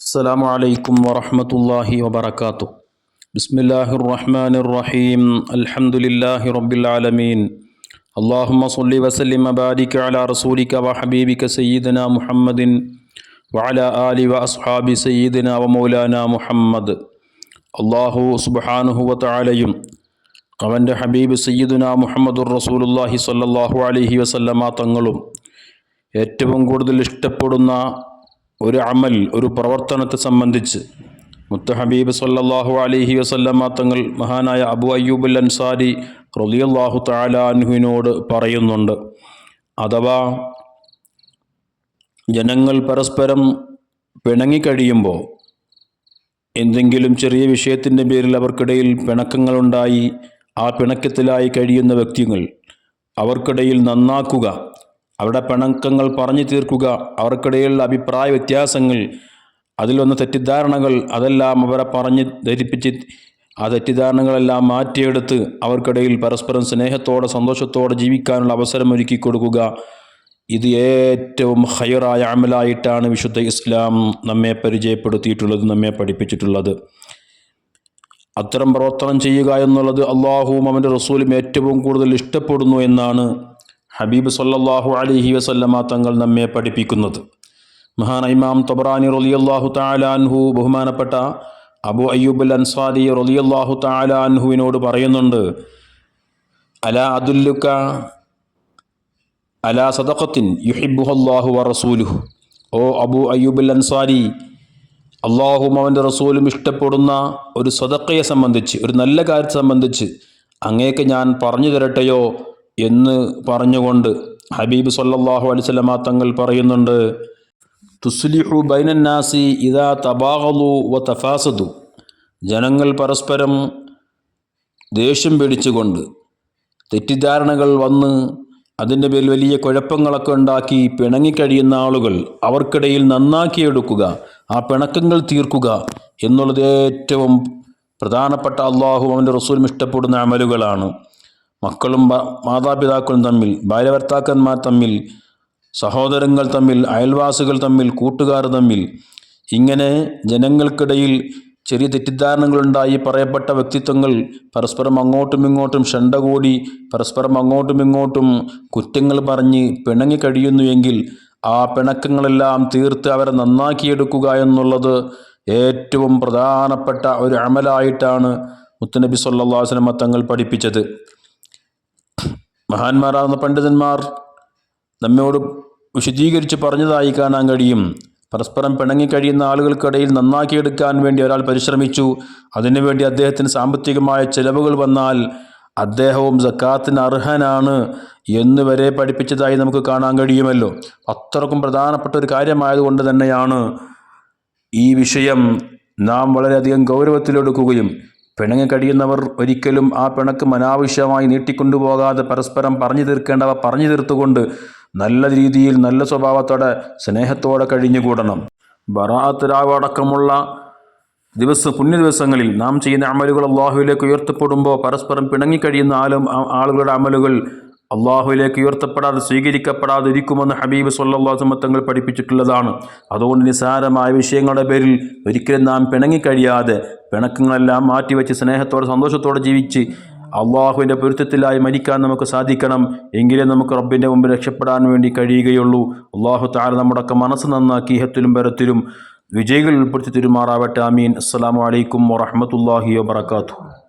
السلام عليكم ورحمة الله وبركاته بسم الله الرحمن الرحيم الحمد لله رب العالمين اللهم صل وسلم وبارك على رسولك وحبيبك سيدنا محمد وعلى آل وأصحاب سيدنا ومولانا محمد അള്ളാഹു സുബാനുഹുവ താലയും അവൻ്റെ ഹബീബ് സയ്യിദുന മുഹമ്മദുർ റസൂലുല്ലാഹി സ്വല്ലല്ലാഹു അലൈഹി വസല്ലമ തങ്ങളും ഏറ്റവും കൂടുതൽ ഇഷ്ടപ്പെടുന്ന ഒരു അമൽ ഒരു പ്രവർത്തനത്തെ സംബന്ധിച്ച് മുത്തഹബീബ് സല്ലാഹു അലഹി അലൈഹി വസല്ലമ തങ്ങൾ മഹാനായ അബു അയ്യൂബുൽ അൻസാരി റളിയല്ലാഹു താലാൻഹുവിനോട് പറയുന്നുണ്ട്. അഥവാ ജനങ്ങൾ പരസ്പരം പിണങ്ങിക്കഴിയുമ്പോൾ എന്തെങ്കിലും ചെറിയ വിഷയത്തിന്റെ പേരിൽ അവർക്കിടയിൽ പിണക്കങ്ങളുണ്ടായി ആ പിണക്കത്തിലായി കഴിയുന്ന വ്യക്തികൾ അവർക്കിടയിൽ നന്നാക്കുക അവരുടെ പിണക്കങ്ങൾ പറഞ്ഞു തീർക്കുക. അവർക്കിടയിലുള്ള അഭിപ്രായ വ്യത്യാസങ്ങൾ അതിൽ വന്ന തെറ്റിദ്ധാരണകൾ അതെല്ലാം അവരെ പറഞ്ഞ് ധരിപ്പിച്ച് ആ തെറ്റിദ്ധാരണകളെല്ലാം മാറ്റിയെടുത്ത് അവർക്കിടയിൽ പരസ്പരം സ്നേഹത്തോടെ സന്തോഷത്തോടെ ജീവിക്കാനുള്ള അവസരം ഒരുക്കി കൊടുക്കുക. ഇത് ഏറ്റവും ഹയറായ അമലായിട്ടാണ് വിശുദ്ധ ഇസ്ലാം നമ്മെ പരിചയപ്പെടുത്തിയിട്ടുള്ളത് നമ്മെ പഠിപ്പിച്ചിട്ടുള്ളത്. അത്തരം പ്രവർത്തനം ചെയ്യുക എന്നുള്ളത് അള്ളാഹുവും അവന്റെ റസൂലും ഏറ്റവും കൂടുതൽ ഇഷ്ടപ്പെടുന്നു എന്നാണ് ഹബീബ് സല്ലല്ലാഹു അലൈഹി വസല്ലമ തങ്ങൾ നമ്മെ പഠിപ്പിക്കുന്നത്. മഹാൻ ഇമാം തബറാനി റളിയല്ലാഹു താലാൻഹു ബഹുമാനപ്പെട്ട അബു അയ്യൂബുൽ അൻസാരി റളിയല്ലാഹു തആല അൻഹുവിനോട് പറയുന്നുണ്ട് അല അദുല്ലുക അല സദഖത്തിൻ യുഹിബുഹല്ലാഹു വ റസൂലുഹു. ഓ അബു അയ്യൂബുൽ അൻസാരി അള്ളാഹും അവന്റെ റസൂലും ഇഷ്ടപ്പെടുന്ന ഒരു സ്വതക്കയെ സംബന്ധിച്ച് ഒരു നല്ല കാര്യത്തെ സംബന്ധിച്ച് അങ്ങേക്ക് ഞാൻ പറഞ്ഞു തരട്ടെയോ? എന്ന് പറഞ്ഞുകൊണ്ട് ഹബീബ് സല്ലാഹു അലൈഹി വസല്ലമ തങ്ങൾ പറയുന്നുണ്ട് തുസ്ലിഹു ബൈനന്നാസി ഇതാ തബാഹലു വ തഫാസതു ജനങ്ങൾ പരസ്പരം ദേഷ്യം പിടിച്ചുകൊണ്ട് തെറ്റിദ്ധാരണകൾ വന്ന് അതിന്റെ പേരിൽ വലിയ കുഴപ്പങ്ങളൊക്കെ ഉണ്ടാക്കി പിണങ്ങിക്കഴിയുന്ന ആളുകൾ അവർക്കിടയിൽ നന്നാക്കിയെടുക്കുക ആ പിണക്കങ്ങൾ തീർക്കുക എന്നുള്ളത് ഏറ്റവും പ്രധാനപ്പെട്ട അള്ളാഹു അവന്റെ റസൂലും ഇഷ്ടപ്പെടുന്ന അമലുകളാണ്. മക്കളും മാതാപിതാക്കളും തമ്മിൽ ഭാര്യഭർത്താക്കന്മാർ തമ്മിൽ സഹോദരങ്ങൾ തമ്മിൽ അയൽവാസികൾ തമ്മിൽ കൂട്ടുകാർ തമ്മിൽ ഇങ്ങനെ ജനങ്ങൾക്കിടയിൽ ചെറിയ തെറ്റിദ്ധാരണകളുണ്ടായി പറയപ്പെട്ട വ്യക്തിത്വങ്ങൾ പരസ്പരം അങ്ങോട്ടും ഇങ്ങോട്ടും ഷണ്ട കൂടി പരസ്പരം അങ്ങോട്ടും ഇങ്ങോട്ടും കുറ്റങ്ങൾ പറഞ്ഞ് പിണങ്ങി കഴിയുന്നുവെങ്കിൽ ആ പിണക്കങ്ങളെല്ലാം തീർത്ത് അവരെ നന്നാക്കിയെടുക്കുക എന്നുള്ളത് ഏറ്റവും പ്രധാനപ്പെട്ട ഒരു അമലായിട്ടാണ് മുത്തനബി സല്ലാസ്ലമ തങ്ങൾ പഠിപ്പിച്ചത്. മഹാന്മാരാകുന്ന പണ്ഡിതന്മാർ നമ്മോട് വിശദീകരിച്ച് പറഞ്ഞതായി കാണാൻ കഴിയും. പരസ്പരം പിണങ്ങിക്കഴിയുന്ന ആളുകൾക്കിടയിൽ നന്നാക്കിയെടുക്കാൻ വേണ്ടി ഒരാൾ പരിശ്രമിച്ചു. അതിനുവേണ്ടി അദ്ദേഹത്തിന് സാമ്പത്തികമായ ചിലവുകൾ വന്നാൽ അദ്ദേഹവും സക്കാത്തിന് അർഹനാണ് എന്ന് വരെ പഠിപ്പിച്ചതായി നമുക്ക് കാണാൻ കഴിയുമല്ലോ. അത്രക്കും പ്രധാനപ്പെട്ട ഒരു കാര്യമായതുകൊണ്ട് തന്നെയാണ് ഈ വിഷയം നാം വളരെയധികം ഗൗരവത്തിലെടുക്കുകയും പിണങ്ങി കഴിയുന്നവർ ഒരിക്കലും ആ പിണക്കം അനാവശ്യമായി നീട്ടിക്കൊണ്ടുപോകാതെ പരസ്പരം പറഞ്ഞു തീർക്കേണ്ടവ പറഞ്ഞു തീർത്തുകൊണ്ട് നല്ല രീതിയിൽ നല്ല സ്വഭാവത്തോടെ സ്നേഹത്തോടെ കഴിഞ്ഞുകൂടണം. ബറാത്ത് രാവടക്കമുള്ള ദിവസ പുണ്യ ദിവസങ്ങളിൽ നാം ചെയ്യുന്ന അമലുകൾ അള്ളാഹുവിലേക്ക് ഉയർത്തപ്പെടുമ്പോൾ പരസ്പരം പിണങ്ങിക്കഴിയുന്ന ആളും ആളുകളുടെ അമലുകൾ അള്ളാഹുവിലേക്ക് ഉയർത്തപ്പെടാതെ സ്വീകരിക്കപ്പെടാതെ ഇരിക്കുമെന്ന് ഹബീബ് സല്ലാ തങ്ങൾ പഠിപ്പിച്ചിട്ടുള്ളതാണ്. അതുകൊണ്ട് നിസാരമായ വിഷയങ്ങളുടെ പേരിൽ ഒരിക്കലും നാം പിണങ്ങിക്കഴിയാതെ പിണക്കങ്ങളെല്ലാം മാറ്റിവെച്ച് സ്നേഹത്തോടെ സന്തോഷത്തോടെ ജീവിച്ച് അള്ളാഹുവിന്റെ പൊരുത്തത്തിലായി മരിക്കാൻ നമുക്ക് സാധിക്കണം. എങ്കിലേ നമുക്ക് റബ്ബിന്റെ മുമ്പിൽ രക്ഷപ്പെടാൻ വേണ്ടി കഴിയുകയുള്ളൂ. അള്ളാഹു താര നമ്മുടെയൊക്കെ മനസ്സ് നന്നാക്കി ഹത്തിലും പരത്തിലും വിജയികൾ ഉൾപ്പെടുത്തി തിരുമാറാവട്ടെ. അമീൻ അസ്സാം വലൈക്കും വറഹമത്തല്ലാഹി വാത്തു